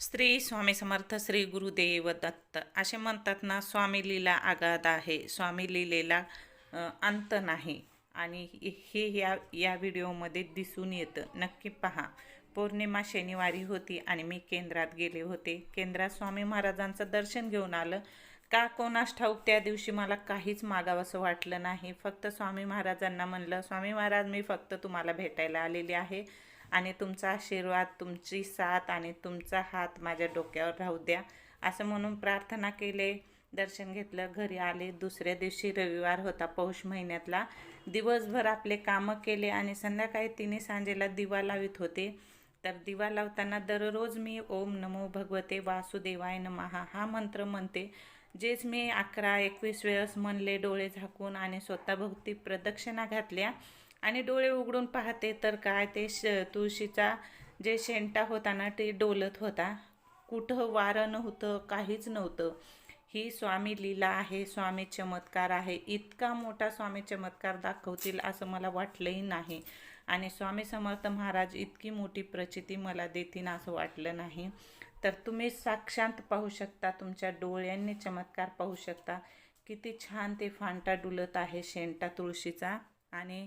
स्त्री स्वामी समर्थ श्री गुरुदेव दत्त. असे म्हणतात ना स्वामी लीला आगाध आहे. स्वामी लीलेला अंत नाही. आणि हे या या व्हिडिओमध्ये दिसून येतं. नक्की पहा. पौर्णिमा शनिवारी होती आणि मी केंद्रात गेले होते. केंद्रात स्वामी महाराजांचं दर्शन घेऊन आलं. का कोणास ठाऊक त्या दिवशी मला काहीच मागावंसं वाटलं नाही. फक्त स्वामी महाराजांना म्हणलं स्वामी महाराज मी फक्त तुम्हाला भेटायला आलेले आहे. आणि तुमचा आशीर्वाद तुमची साथ आणि तुमचा हात माझ्या डोक्यावर राहू द्या. असं म्हणून प्रार्थना केले दर्शन घेतलं घरी आले. दुसऱ्या दिवशी रविवार होता पौष महिन्यातला. दिवसभर आपले कामं केले आणि संध्याकाळी तिने सांजेला दिवा लावित होते. तर दिवा लावताना दररोज मी ओम नमो भगवते वासुदेवाय नमहा हा मंत्र म्हणते. जेच मी अकरा एकवीस वेळेस म्हणले डोळे झाकून आणि स्वतःभोवती प्रदक्षिणा घातल्या. आणि डोळे उघडून पाहते तर काय ते श तुळशीचा जे शेंटा होता ना ते डोलत होता. कुठं वारं नव्हतं काहीच नव्हतं. ही स्वामी लीला आहे स्वामी चमत्कार आहे. इतका मोठा स्वामी चमत्कार दाखवतील असं मला वाटलंही नाही. आणि स्वामी समर्थ महाराज इतकी मोठी प्रचिती मला देतील असं वाटलं नाही. तर तुम्ही साक्षांत पाहू शकता तुमच्या डोळ्यांनी चमत्कार पाहू शकता. किती छान ते फांटा डुलत आहे शेंटा तुळशीचा. आणि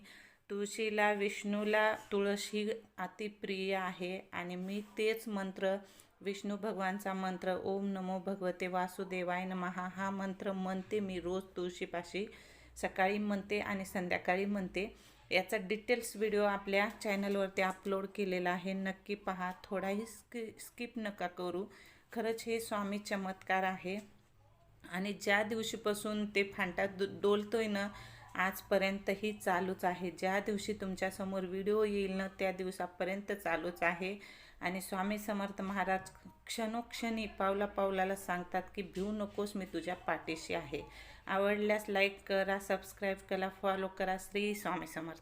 तुळशीला विष्णूला तुळस ही अतिप्रिय आहे आणि मी तेच मंत्र विष्णू भगवानचा मंत्र ओम नमो भगवते वासुदेवाय नमहा हा मंत्र म्हणते मी रोज तुळशीपाशी. सकाळी म्हणते आणि संध्याकाळी म्हणते. याचा डिटेल्स व्हिडिओ आपल्या चॅनलवरती अपलोड केलेला आहे. नक्की पहा. थोडाही स्कि स्किप नका करू. खरंच हे स्वामी चमत्कार आहे. आणि ज्या दिवशीपासून ते फांटा दो डोलतोय ना आजपर्यंतही चालूच आहे. ज्या दिवशी तुमच्यासमोर व्हिडिओ येईल ना त्या दिवसापर्यंत चालूच आहे. आणि स्वामी समर्थ महाराज क्षणोक्षणी पावला पावलाला सांगतात की भिऊ नकोस मी तुझ्या पाठीशी आहे. आवडल्यास लाईक करा सबस्क्राईब करा फॉलो करा. श्री स्वामी समर्थ.